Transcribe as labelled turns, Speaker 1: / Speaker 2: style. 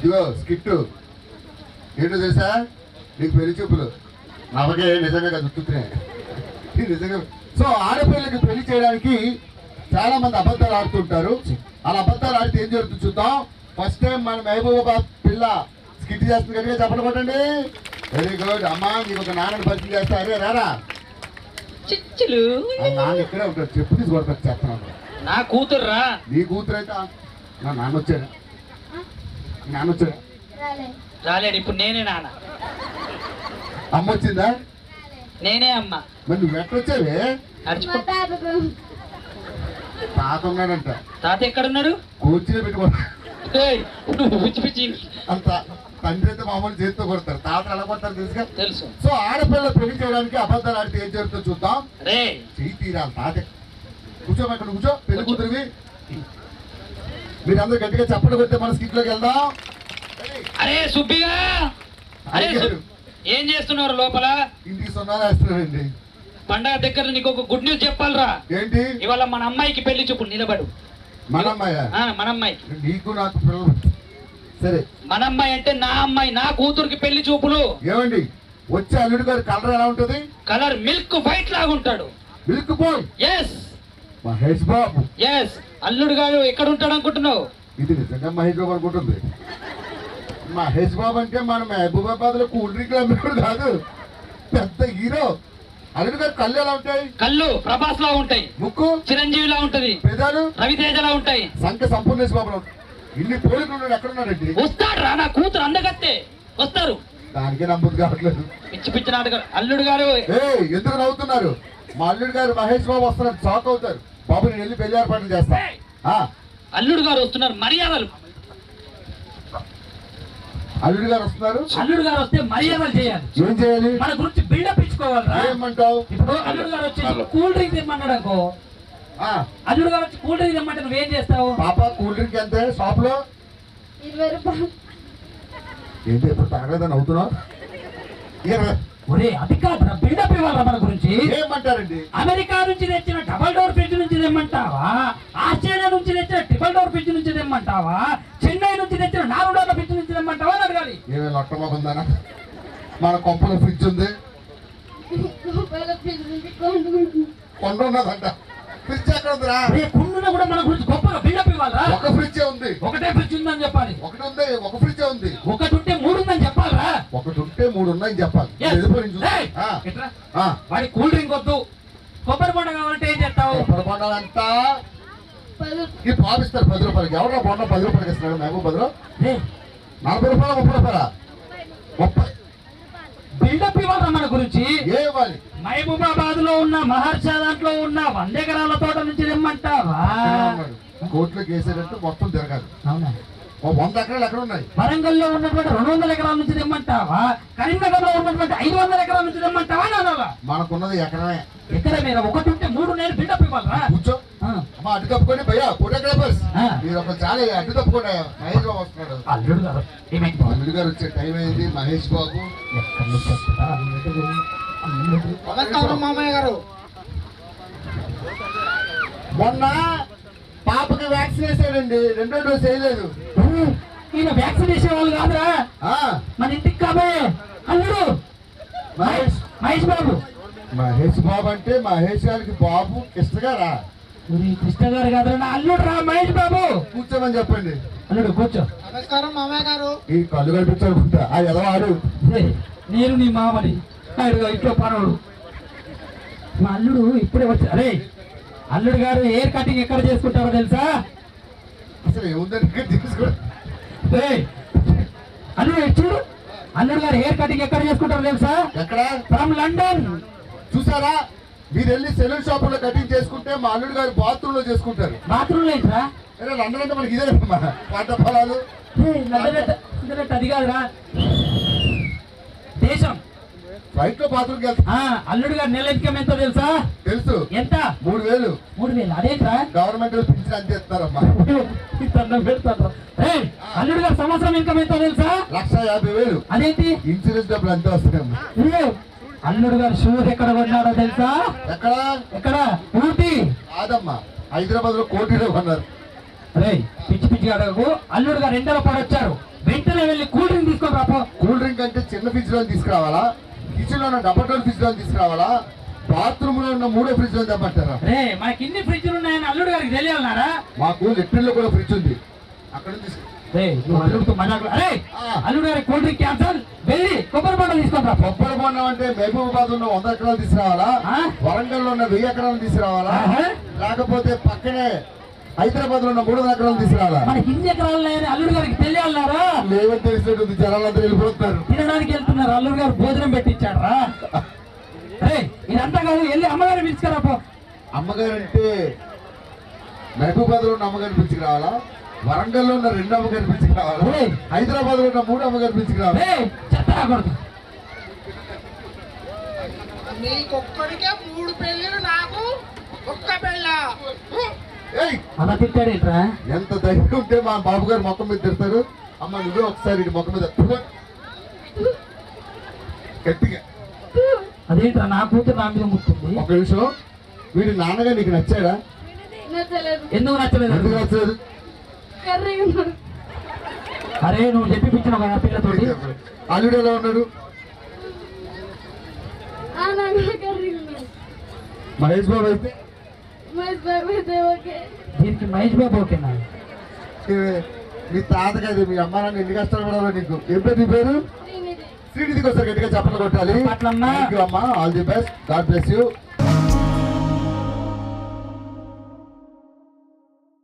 Speaker 1: ఇదిగో స్కిట్ ఏంటో తెలుసా? నీకు పెళ్ళి చూపులు. నమ్మకే నిజంగా కాదు ఉత్తుతున్నాయి నిజంగా. సో ఆడపిల్లకి పెళ్ళి చేయడానికి చాలా మంది అబద్ధాలు ఆడుతుంటారు అలా అబద్ధాలు ఆడితే ఏం జరుగుతుంది చూద్దాం. ఫస్ట్ టైం మన మహబూబాబాద్ పిల్ల స్కిట్ చేస్తుంది కనుక చెప్పండి కొట్టండి. వెరీ గుడ్ అమ్మా నీకు ఒక నాన్నని పరిచయం చేస్తా అరే రారా నాన్న ఇక్కడే ఉంటాడు. చెప్పు తీసి కొడతాడు చెప్తున్నాను
Speaker 2: నా కూతుర్రా.
Speaker 1: నీ కూతురు అయితే నా నాన్న వచ్చాడు. నాన్న
Speaker 2: రాలేడు ఇప్పుడు నేనే నాన్న.
Speaker 1: అమ్మ వచ్చిందా
Speaker 2: నేనే అమ్మ.
Speaker 1: మరి నువ్వు తాత ఉన్నాడంట.
Speaker 2: తాత ఎక్కడున్నాడు? ఏయ్, నువ్వు పిచ్చి పిచ్చి.
Speaker 1: అంత తండ్రి అయితే మామూలు చేతితో కొడతారు. తాత ఎలా కొడతారు తెలుసుగా
Speaker 2: తెలుసు.
Speaker 1: సో ఆడపిల్ల పెళ్ళి చేయడానికి అబద్ధాలు ఆడితే ఏం జరుగుతుందో చూద్దాం.
Speaker 2: రే
Speaker 1: చెయ్యి తీరాలి తాత కూర్చో అక్కడ కూర్చో. పెళ్ళి కూతురివి. మీరందరూ గట్టిగా చప్పట్లు కొడితే మన స్కిట్లోకి వెళ్దాం?
Speaker 2: అరే సుబ్బిగా! అరే ఏం చేస్తున్నారు లోపల?
Speaker 1: ఇంటికి సున్నాలు వేస్తున్నారండి
Speaker 2: పండగ దగ్గర నీకు ఒక గుడ్ న్యూస్ చెప్పాలరా.
Speaker 1: ఏంటి?
Speaker 2: ఇవాళ మన అమ్మాయికి పెళ్ళి చూపు నిలబడు.
Speaker 1: మన అమ్మాయ?
Speaker 2: మన అమ్మాయికి.
Speaker 1: నీకు నాకు సరే.
Speaker 2: మన అమ్మాయి అంటే నా అమ్మాయి నా కూతురికి పెళ్ళి చూపులు.
Speaker 1: ఏమండి? వచ్చే అల్లుడి గారి కలర్ ఎలా ఉంటది?
Speaker 2: కలర్ మిల్క్ వైట్ లాగా ఉంటాడు
Speaker 1: milk boy
Speaker 2: yes
Speaker 1: Mahesh Babu.
Speaker 2: Yes అల్లుడు గారు ఎక్కడ ఉంటాడు అనుకుంటున్నావు?
Speaker 1: ఇది నిజంగా మహేష్ బాబు అనుకుంటుంది. మహేష్ బాబు అంటే మన మహబూబాబాద్లో కూల్ డ్రింక్ అమ్మేవాడు కాదు. పెద్ద హీరో. అల్లుడి గారి కళ్ళు ఎలా ఉంటాయి?
Speaker 2: కళ్ళు ప్రభాస్ లా ఉంటాయి.
Speaker 1: ముక్కు?
Speaker 2: చిరంజీవిలా ఉంటది.
Speaker 1: పెదాలు?
Speaker 2: రవితేజలా ఉంటాయి.
Speaker 1: సంఖ్య సంపూర్ణేష్ బాబు ఇన్ని పోలికలు ఉన్నాడు ఎక్కడున్నాడండి?
Speaker 2: వస్తాడు రా నా కూతురు అందగత్తే. వస్తారు.
Speaker 1: దానికే నమ్మదు కావట్లేదు.
Speaker 2: పిచ్చి పిచ్చి నాటకాలు. అల్లుడు గారు
Speaker 1: ఎందుకు నవ్వుతున్నారు? మా అల్లుడి గారు మహేష్ బాబు వస్తున్నారు షాక్ అవుతారు. బాబు నేను వెళ్ళి పెళ్ళి ఏర్పాట్లు చేస్తా. ఆ,
Speaker 2: అల్లుడు గారు వస్తున్నారు మర్యాదలు.
Speaker 1: అల్లుడి గారు వస్తున్నారు?
Speaker 3: అల్లుడు గారు వస్తే మర్యాదలు చేయాలి.
Speaker 1: ఏం చేయాలి?
Speaker 3: మన గురించి బిల్డప్ ఇచ్చుకోవాలరా.
Speaker 1: ఏమంటావు?
Speaker 3: ఇప్పుడు అల్లుడు గారు వచ్చి కూల్ డ్రింక్ తెమ్మన్నాడు అనుకో.
Speaker 1: ఆ,
Speaker 3: అల్లుడు గారు వచ్చి కూల్ డ్రింక్ తెమ్మంటే నువ్వేం చేస్తావు?
Speaker 1: పాప కూల్ డ్రింక్ ఎంత? షాప్లో
Speaker 4: ఇరవై రూపాయలు.
Speaker 1: ఏంటి ఇప్పుడు తాగలేదని అవుతున్నావు? ఇరవై.
Speaker 3: ఒరే అది కాదురా బిల్డప్ ఇవ్వాలరా మన గురించి?
Speaker 1: ఏమంటారండి?
Speaker 3: అమెరికా నుంచి తెచ్చిన డబల్ డోర్ ఫ్రిడ్జ్ నుంచి తెమ్మంటావా? ఆస్ట్రేలియా నుంచి తెచ్చిన ట్రిపుల్ డోర్ ఫ్రిడ్జ్ నుంచి తెమ్మంటావా? చెన్నై నుంచి తెచ్చిన నాలుగు డోర్ల ఫ్రిడ్జ్ నుంచి తెమ్మంటావా అని అడగాలి.
Speaker 1: ఏమైనా లొట్టమోకుందానా మన కొంపలో ఫ్రిడ్జ్ ఉంది. కొండ ఉన్నదంట ఫ్రిడ్జ్ ఎక్కడ ఉందిరా?
Speaker 3: కుండున కూడా మన గురించి గొప్పగా బిల్డప్ ఇవ్వాలరా.
Speaker 1: ఒక ఫ్రిడ్జే ఉంది.
Speaker 3: ఒకటే ఫ్రిడ్జ్ ఉందని చెప్పాలి.
Speaker 1: ఒకటి ఉంది ఒక ఫ్రిడ్జే ఉంది.
Speaker 3: ఒకటి ఉంటే మూడు ఉందని చెప్పాలరా
Speaker 1: ఒకటి ఉంటే మూడు ఉన్నాయని చెప్పాలి.
Speaker 3: వాడి కూల్ డ్రింక్ వద్దు. కొబ్బరి బొండ కావాలంటే ఏం చేస్తావు?
Speaker 1: కొబ్బరి బొండం
Speaker 4: పది
Speaker 1: ఈ పాపిస్తారు పది రూపాయలకి. ఎవరో బొండం పది రూపాయలకి ఇస్తున్నాడు? మేము బదులు
Speaker 3: రే,
Speaker 1: నలభై రూపాయలు ముప్పై రూపాయల? ముప్పై.
Speaker 3: బిల్డప్ ఇవ్వాలరా మన గురించి.
Speaker 1: ఏ ఇవ్వాలి?
Speaker 3: మహబూబాబాద్లో ఉన్న మహర్ష దాంట్లో ఉన్న వంద ఎకరాల తోట నుంచి తెమ్మంటావా?
Speaker 1: కోట్లోకి వేసేటట్టు మొత్తం తిరగాలి.
Speaker 3: అవునా?
Speaker 1: ఓ వంద ఎకరాలు ఎక్కడ ఉన్నాయి?
Speaker 3: వరంగల్లో ఉన్నటువంటి రెండు వందల ఎకరాల నుంచి తెమ్మంటావా? కరీంనగర్లో ఉన్నటువంటి ఐదు వందల ఎకరాల నుంచి తెమ్మంటావా
Speaker 1: మనకున్నది ఎకరమే.
Speaker 3: ఎక్కడ మీద ఒకటి ఉంటే మూడు నేను బిల్డప్ ఇవ్వాలరా.
Speaker 1: కూర్చో. అమ్మా అడ్డు తప్పుకోండి భయ్యా ఫోటోగ్రాఫర్స్
Speaker 3: ఆ.
Speaker 1: మీరు ఒక చాలా అడ్డు తప్పుకోండి మహేష్ బాబు వస్తున్నాడు.
Speaker 3: అల్లుడు గారు
Speaker 1: అల్లుడు గారు వచ్చే టైం అయింది మహేష్ బాబు.
Speaker 2: మామయ్య గారు.
Speaker 1: మొన్న పాపకి వ్యాక్సిన్ వేసాడండి రెండో డోస్ వేయలేదు.
Speaker 3: ఈయన వ్యాక్సిన్ వేసే వాళ్ళు కాదురా.
Speaker 1: ఆ,
Speaker 3: మన ఇంటికి కాబోయే అల్లుడు మహేష్. మహేష్ బాబు.
Speaker 1: మహేష్ బాబు అంటే మహేష్ గారికి బాబు కృష్ణగారా?
Speaker 3: ఊరి కృష్ణ గారు కాదురా నా అల్లుడు రా మహేష్ బాబు.
Speaker 1: కూర్చోమని చెప్పండి.
Speaker 3: అల్లుడు కూర్చో.
Speaker 2: నమస్కారం మామయ్య గారు.
Speaker 1: ఈ కళ్ళు కనిపించాలనుకుంటా ఆ ఎదవాడు.
Speaker 3: రే, నేను నీ మామని. ఆయన ఇంట్లో పనవుడు మా అల్లుడు ఇప్పుడే వచ్చా అరే అల్లుడు గారు హెయిర్ కటింగ్ ఎక్కడ చేసుకుంటారో తెలుసా?
Speaker 1: అసలు ఏముందని
Speaker 3: అల్లుడు చూడు. అల్లుడు గారు హెయిర్ కటింగ్ ఎక్కడ చేసుకుంటారో తెలుసా?
Speaker 1: ఎక్కడ?
Speaker 3: From London.
Speaker 1: చూసారా? మీరు వెళ్ళి సెలూన్ షాప్లో కటింగ్ చేసుకుంటే మా అల్లుడు గారు బాత్రూమ్లో చేసుకుంటారు.
Speaker 3: బాత్రూమ్ లేదురా
Speaker 1: అరే లండన్ అంటే మనకి ఇదే పంట పొలాలు.
Speaker 3: అది కాదురా. దేశం.
Speaker 1: ఫ్లైట్లో బాత్రూమ్కి వెళ్తా
Speaker 3: అల్లుడు గారు నెల ఇన్కమ్ ఎంతో తెలుసా?
Speaker 1: తెలుసు.
Speaker 3: ఎంత?
Speaker 1: మూడు వేలు.
Speaker 3: మూడు వేలు? అదేంట్రా?
Speaker 1: గవర్నమెంట్ పింఛన్ అంతే ఇస్తారమ్మా.
Speaker 3: ఏయ్, అల్లుడు గారు సంవత్సరం ఇన్కమ్ ఎంతో తెలుసా?
Speaker 1: లక్ష యాభై వేలు.
Speaker 3: అదేంటి?
Speaker 1: ఇన్సూరెన్స్ డబ్బులు అంతే వస్తాయమ్మా.
Speaker 3: అల్లుడు గారు షూస్ ఎక్కడ కొన్నాడో తెలుసా?
Speaker 1: ఎక్కడ?
Speaker 3: ఎక్కడ? ఊటీ.
Speaker 1: కాదమ్మా. హైదరాబాద్లో కోటిలో కొన్నారు.
Speaker 3: రే పిచ్చి పిచ్చి అడగకు. అల్లుడు గారు ఎండలో పడొచ్చారు. వెంటనే
Speaker 1: చిన్న ఫ్రిడ్జ్లో తీసుకురావాలా? కిచెన్లో ఉన్న డోర్ ఫ్రిడ్జ్లో తీసుకురావాలా? బాత్రూమ్లో ఉన్న మూడో ఫ్రిడ్జ్లో తెమ్మంటారా
Speaker 3: రే మనకి ఇన్ని ఫ్రిడ్జ్లు ఉన్నాయని అల్లుడు గారికి తెలియాలన్నారా?
Speaker 1: మాకు లెట్రిన్లో కూడా ఫ్రిడ్జ్ ఉంది. అక్కడ.
Speaker 3: అల్లుడు గారి కూల్ డ్రింక్ క్యాన్సల్ వెళ్ళి కొబ్బరి బొండలు తీసుకుంటా
Speaker 1: కొబ్బరి బొండం అంటే మహబూబాబాద్ ఉన్న వంద ఎకరాలు తీసుకురావాలా? వరంగల్లో ఉన్న వెయ్యి ఎకరాలు తీసుకురావాలా. లేకపోతే పక్కనే హైదరాబాద్లో ఉన్న మూడు వందల ఎకరాలు తీసుకురావాలా
Speaker 3: మనకి ఇన్ని ఎకరాలు లేని అల్లుడు గారికి తెలియాలన్నారా
Speaker 1: లేవని తెలిసినట్టు జనాలందరూ వెళ్ళిపోతున్నారు
Speaker 3: తినడానికి వెళ్తున్నారు అల్లుడు గారు భోజనం పెట్టించాడు రా రే ఇదంతా కాదు వెళ్ళి అమ్మగారు పిలుచుకురా
Speaker 1: అమ్మగారు అంటే మహబూబాద్లో ఉన్న అమ్మగారిని పిలుచుకురావాలా? వరంగల్లో ఉన్న రెండు అమ్మగారిని పిలుచుకురావాలా?
Speaker 3: ఏయ్.
Speaker 1: హైదరాబాద్లో ఉన్న మూడు అమ్మగారిని పిలుచుకురావాలా?
Speaker 3: చెత్త రాకూడదు
Speaker 2: నీకొక్కడికే మూడు పెళ్ళిళ్ళు నాకు ఒక్క పెళ్ళ?
Speaker 3: అలా తిట్టాడేట్రా?
Speaker 1: ఎంత ధైర్యం ఉంటే మా బాబు గారు మొక్క మీద తిడతారు. అమ్మ నువ్వే ఒకసారి మొక్క మీద. గట్టిగా.
Speaker 3: అదేంట్రా నా కూతురు నా మీద ముట్టుంది
Speaker 1: ఒక నిమిషం. వీడి నాన్నగా నీకు నచ్చాడా?
Speaker 4: నచ్చలేదు.
Speaker 3: ఎందుకు నచ్చలేదు?
Speaker 1: ఎందుకు నచ్చలేదు?
Speaker 3: అరే నువ్వు చెప్పిపించిన కదా పిల్లతోటి.
Speaker 1: అల్లుడు ఎలా ఉన్నాడు? మహేష్ బాబు అయితే
Speaker 4: మహేష్ బాబు అయితే ఓకే
Speaker 3: దీనికి మహేష్ బాబు ఓకేనా?
Speaker 1: మీ తాత కాదు మీ అమ్మ నాన్న ఎన్ని కష్టాలు పడాలో నీకు? ఏం పేరు నీ పేరు?
Speaker 4: శ్రీనిధి.
Speaker 1: శ్రీనిధికి ఒకసారి గట్టిగా చెప్పలు కొట్టాలి. అమ్మా. All the best God bless you